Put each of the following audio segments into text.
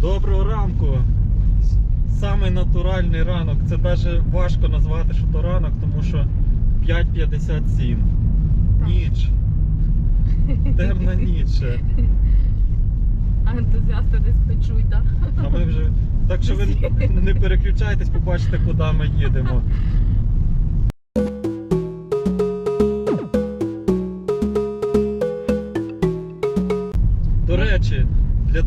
Доброго ранку. Самий натуральний ранок. Це навіть важко назвати, що то ранок, тому що 5.57. Ніч. Темна ніч. А ентузіасти десь печуть, так? А ми вже. Так що ви не переключайтесь, побачите, куди ми їдемо.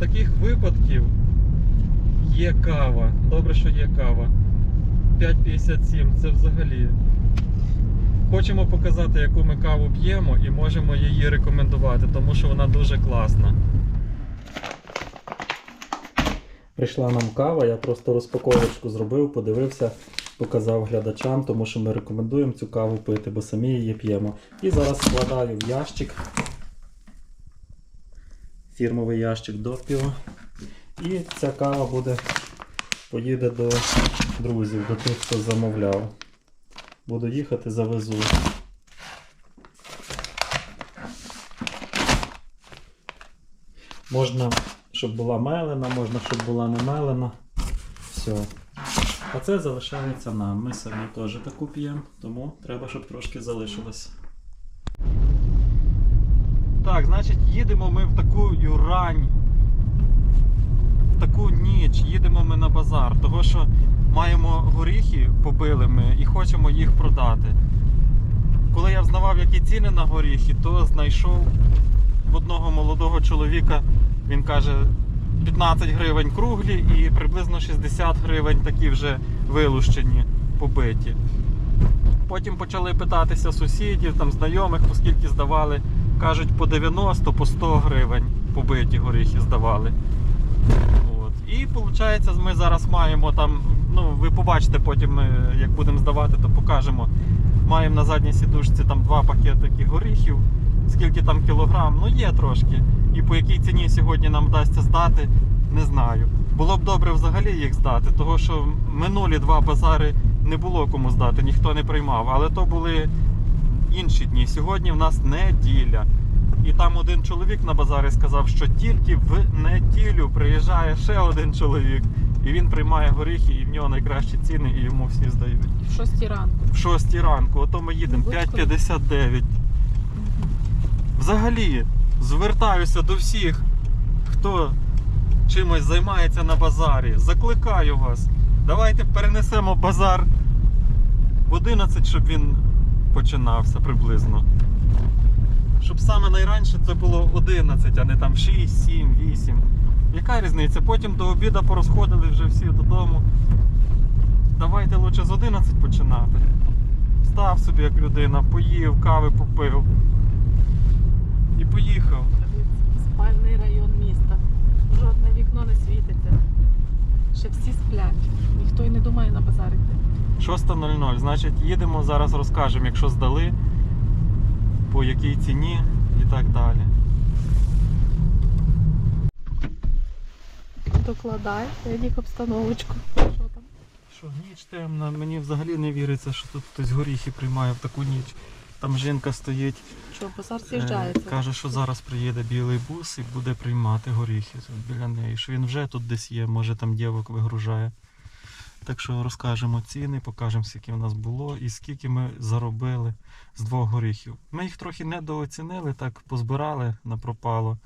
Таких випадків є кава. Добре, що є кава. 5,57 це взагалі. Хочемо показати, яку ми каву п'ємо і можемо її рекомендувати, тому що вона дуже класна. Прийшла нам кава, я просто розпаковочку зробив, подивився, показав глядачам, тому що ми рекомендуємо цю каву пити, бо самі її п'ємо. І зараз складаю в ящик. Фірмовий ящик допіо. І ця кава буде поїде до друзів, до тих, хто замовляв. Буду їхати, завезу. Можна, щоб була мелена, можна, щоб була не мелена. Все. А це залишається нам. Ми самі теж таку п'ємо, тому треба, щоб трошки залишилось. Так, значить, їдемо ми в таку рань, в таку ніч, їдемо ми на базар, того що маємо горіхи, побили ми і хочемо їх продати. Коли я взнавав, які ціни на горіхи, то знайшов одного молодого чоловіка, він каже, 15 гривень круглі і приблизно 60 гривень такі вже вилущені, побиті. Потім почали питатися сусідів, там знайомих, оскільки здавали, кажуть, по 90, по 100 гривень побиті горіхи здавали. От. І виходить, ми зараз маємо там, ну ви побачите потім, е, як будемо здавати, то покажемо. Маємо на задній сідушці там два пакетики горіхів, скільки там кілограм, ну є трошки. І по якій ціні сьогодні нам вдасться здати, не знаю. Було б добре взагалі їх здати, тому що минулі два базари не було кому здати, ніхто не приймав. Але то були інші дні. Сьогодні в нас неділя. І там один чоловік на базарі сказав, що тільки в неділю приїжджає ще один чоловік, і він приймає горіхи, і в нього найкращі ціни, і йому всі здають. В шостій ранку. В 6 ранку, ото ми їдемо 5.59. Взагалі, звертаюся до всіх, хто чимось займається на базарі. Закликаю вас. Давайте перенесемо базар в 11, щоб він починався приблизно. Щоб саме найраніше це було 11, а не там 6, 7, 8. Яка різниця? Потім до обіду порозходили вже всі додому. Давайте лучше з 11 починати. Встав собі як людина, поїв, кави попив. І поїхав. Спальний район міста. Жодне вікно не світиться. Ще всі сплять. Ніхто й не думає на базар йти. 6.00. Значить, їдемо, зараз розкажемо, якщо здали, по якій ціні і так далі. Докладай, Едік обстановочку. Що там? Що, ніч темна, мені взагалі не віриться, що тут хтось горіхи приймає в таку ніч. Там жінка стоїть, Що, базар е, каже, що зараз приїде білий бус і буде приймати горіхи біля неї. Що він вже тут десь є, може там дівок вигружає. Так що розкажемо ціни, покажемо, скільки в нас було і скільки ми заробили з двох горіхів. Ми їх трохи недооцінили, так позбирали на пропало.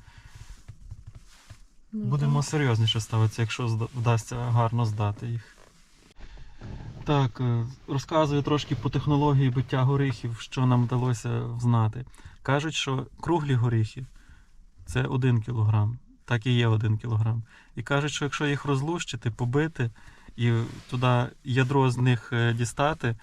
Ну, Будемо серйозніше ставитися, якщо вдасться гарно здати їх. Так, е, розказую трошки по технології биття горіхів, що нам вдалося взнати. Кажуть, що круглі горіхи це 1 кг. Так і є 1 кг. І кажуть, що якщо їх розлущити, побити і туди ядро з них е, дістати,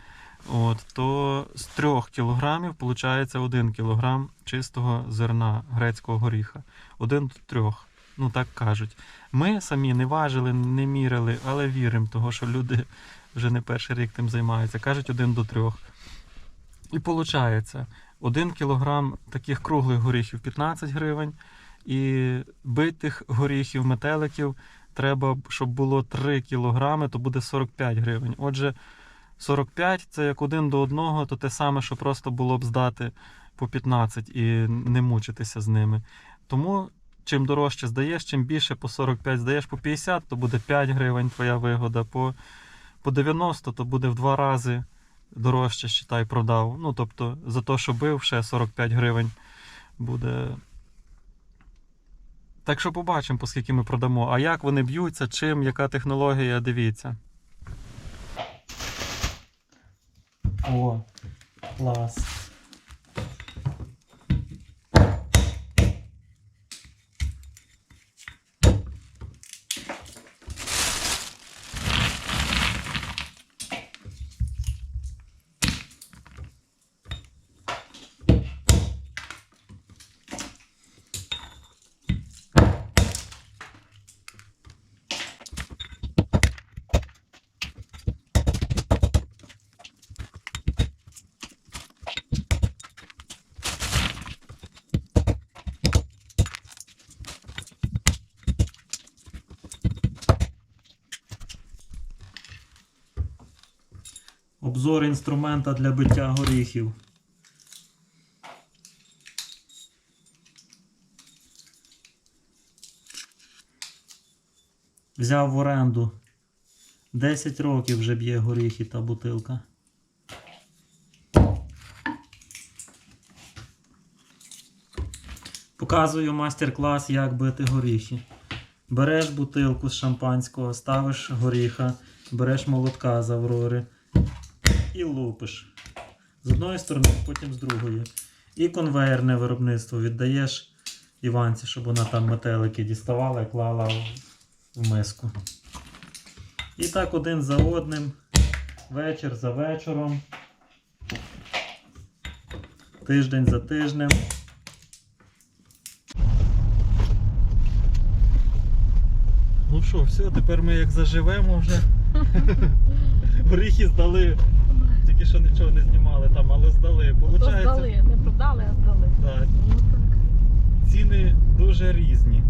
от, то з 3 кг виходить 1 кг чистого зерна грецького горіха. 1 до 3. Ну так кажуть. Ми самі не важили, не міряли, але віримо, того, що люди вже не перший рік тим займаються. Кажуть один до трьох. І виходить, один кілограм таких круглих горіхів 15 гривень, і битих горіхів, метеликів треба, щоб було 3 кілограми, то буде 45 гривень. Отже, 45 це як один до одного, то те саме, що просто було б здати по 15 і не мучитися з ними. Тому чим дорожче здаєш, чим більше по 45 здаєш по 50, то буде 5 гривень твоя вигода. По, по 90, то буде в два рази дорожче, считай, продав. Ну, тобто, за те, що бив, ще 45 гривень буде. Так що побачимо, по скільки ми продамо. А як вони б'ються, чим, яка технологія, дивіться. О, клас. Обзор інструмента для биття горіхів. Взяв в оренду. 10 років вже б'є горіхи та бутилка. Показую майстер-клас, як бити горіхи. Береш бутилку з шампанського, ставиш горіха, береш молотка з аврори і лупиш. З одної сторони, потім з другої. І конвейерне виробництво віддаєш Іванці, щоб вона там метелики діставала і клала в- миску. І так один за одним, вечір за вечором, тиждень за тижнем. Ну що, все, тепер ми як заживемо вже. Горіхи здали. Тільки що нічого не знімали там, але здали. То здали, не продали, а здали. да, Ну так. ціни дуже різні.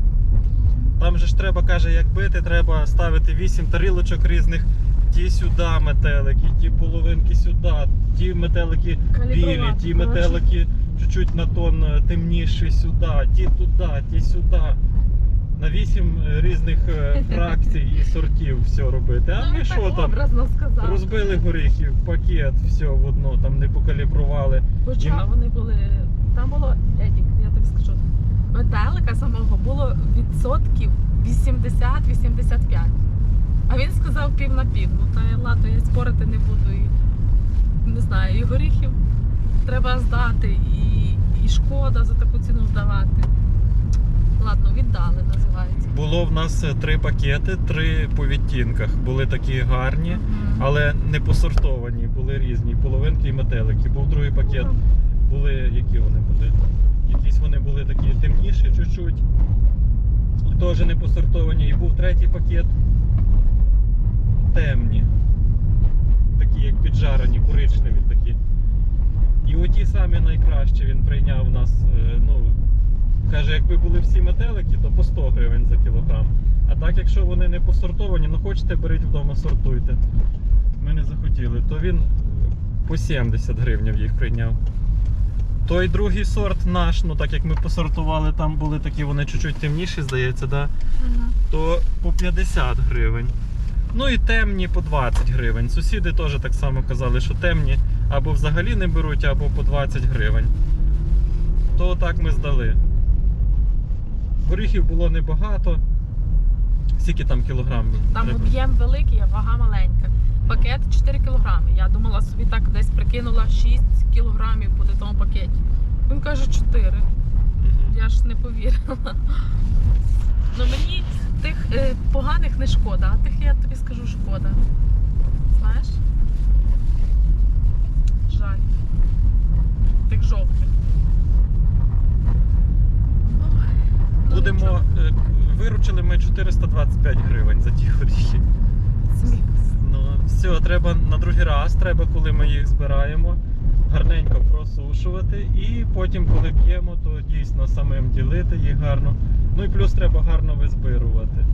Там же ж треба, каже, як бити, треба ставити 8 тарілочок різних. Ті сюди метелики, ті половинки сюди, ті метелики білі, ті метелики чуть-чуть на тон е, темніші сюди, ті туди, ті сюди. На 8 різних е, фракцій і сортів все робити. А Ну, ми що там? Розбили горіхи пакет, все в одно, там не покалібрували. Хоча вони були. Там було, Едік, я тобі скажу, метелика самого було відсотків 80-85. А він сказав пів на пів. Ну та ладно, я спорити не буду. І, не знаю, і горіхів треба здати, і, і шкода за таку ціну здавати. Ладно, віддали, називається. Було в нас е, три пакети, три по відтінках. Були такі гарні, але не посортовані, були різні. Половинки і метелики. Був другий пакет, були, які вони були? Якісь вони були такі темніші чуть-чуть. Теж не посортовані. І був третій пакет. Темні. Такі, як піджарені, коричневі такі. І оті самі найкращі він прийняв нас. е, Ну, каже, якби були всі метелики, то по 100 гривень за кілограм. А так, якщо вони не посортовані, ну хочете, беріть вдома, сортуйте. Ми не захотіли, то він по 70 гривень їх прийняв. Той другий сорт наш, ну так як ми посортували, там були такі, вони чуть-чуть темніші, здається, да? Мгм. то по 50 гривень. Ну і темні по 20 гривень. Сусіди теж так само казали, що темні або взагалі не беруть, або по 20 гривень. То так ми здали. Горіхів було небагато. Скільки там кілограм? Там треба? об'єм великий, а вага маленька. Пакет 4 кілограми. Я думала собі так десь прикинула 6 кілограмів буде в тому пакеті. Він каже 4. Мгм. Я ж не повірила. Ну мені тих е, поганих не шкода, а тих я тобі скажу шкода. Знаєш? Жаль. Тих жовтих. Нічого. е, Виручили ми 425 гривень за ті горіхи. Ну, все, треба на другий раз, треба, коли ми їх збираємо, гарненько просушувати. І потім, коли б'ємо, то дійсно самим ділити їх гарно. Ну і плюс треба гарно визбирувати.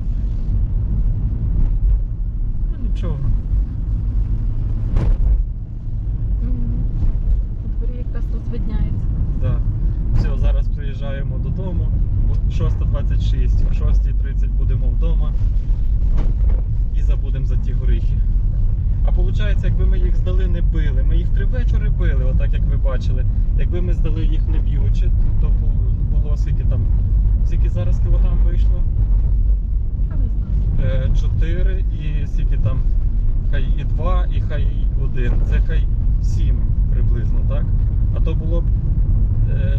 Ну нічого. Мгм. У дворі якраз тут видняється. Да. Все, зараз приїжджаємо додому. От 6.24 6. В 6.30 будемо вдома і забудемо за ті горіхи. А виходить, якби ми їх здали не били, ми їх три вечори били, отак як ви бачили. Якби ми здали їх не б'ючи, то було скільки там, скільки зараз кілограм вийшло? Я не. Е, 4 і скільки там, хай і 2, і хай і 1. Це хай 7 приблизно, так? А то було б,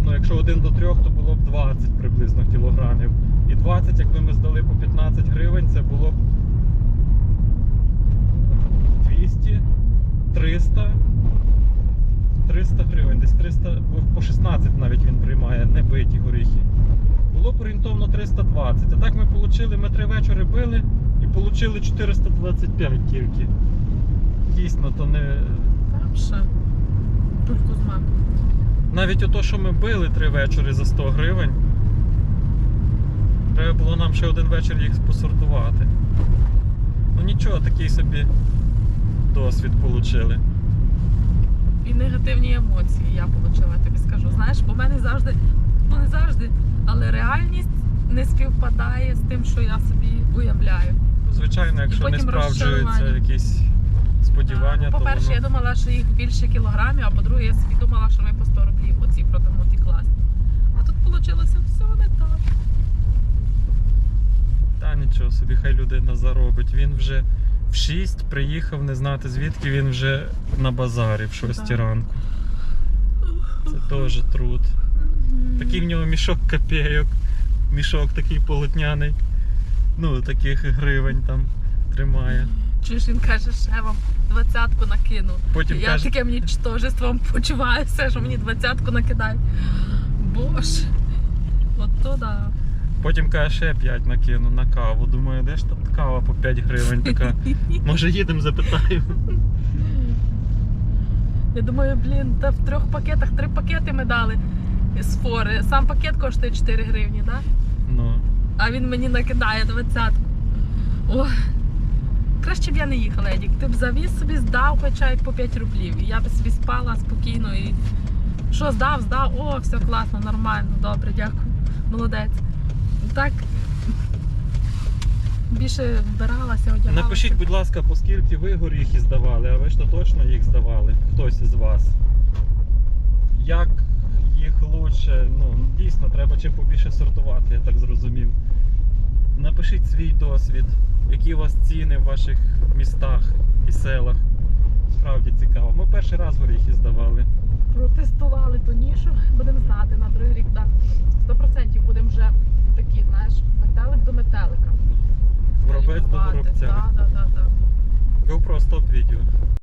ну якщо 1 до 3, то було б 20 приблизно кілограмів. І 20, якби ми здали по 15 гривень, це було б 200, 300, 300 гривень, десь 300, по- по 16 навіть він приймає, не биті горіхи. Було б орієнтовно 320. А так ми отримали, ми три вечори били і отримали 425 тільки. Дійсно, то не. Там ще. Тут Кузьма. Навіть ото, що ми били три вечори за 100 гривень. Треба було нам ще один вечір їх посортувати. Ну нічого, такий собі досвід отримали. І негативні емоції я отримала, тобі скажу. Знаєш, бо в мене завжди, ну не завжди, але реальність не співпадає з тим, що я собі уявляю. Звичайно, якщо не справджуються якісь сподівання, Ну, то По-перше, я думала, що їх більше кілограмів, а по-друге, я собі думала, що ми по 100 рублів оці продамо ті класні. А тут вийшло все не так. Та нічого собі, хай людина заробить. Він вже в 6 приїхав, не знати звідки він вже на базарі в 6 Так. ранку. Це теж труд. Такий в нього мішок копійок, мішок такий полотняний. Ну, таких гривень там тримає. Чуєш, він каже, ще вам двадцятку накину. Потім я каже, таким нічтожеством почуваюся, що мені двадцятку накидають. Боже. От то да. потім каже, ще 5 накину на каву. Думаю, де ж тут кава по 5 гривень така. Може їдемо, запитаємо. Я думаю, блін, та в трьох пакетах три пакети ми дали з фори. Сам пакет коштує 4 гривні, так? Ну. А він мені накидає двадцятку. Ох. Краще б я не їхала, Едік. Ти б завіз собі, здав хоча б по 5 рублів. І я б собі спала спокійно і. Що здав, здав, о, все класно, нормально, добре, дякую. Молодець. Так. Bільше вбиралася, одягалася. Напишіть, будь ласка, по скільки ви горіхи здавали, а ви ж то точно їх здавали, хтось із вас. Як їх лучше, ну, дійсно, треба чим побільше сортувати, я так зрозумів. Напишіть свій досвід, які у вас ціни в ваших містах і селах. Справді цікаво. Ми перший раз горіхи здавали. протестували ту нішу, будемо знати на другий рік. Да. 100% будемо вже такі, знаєш, метелик до метелика. Воробець до воробця. Да, да, да. GoPro стоп відео.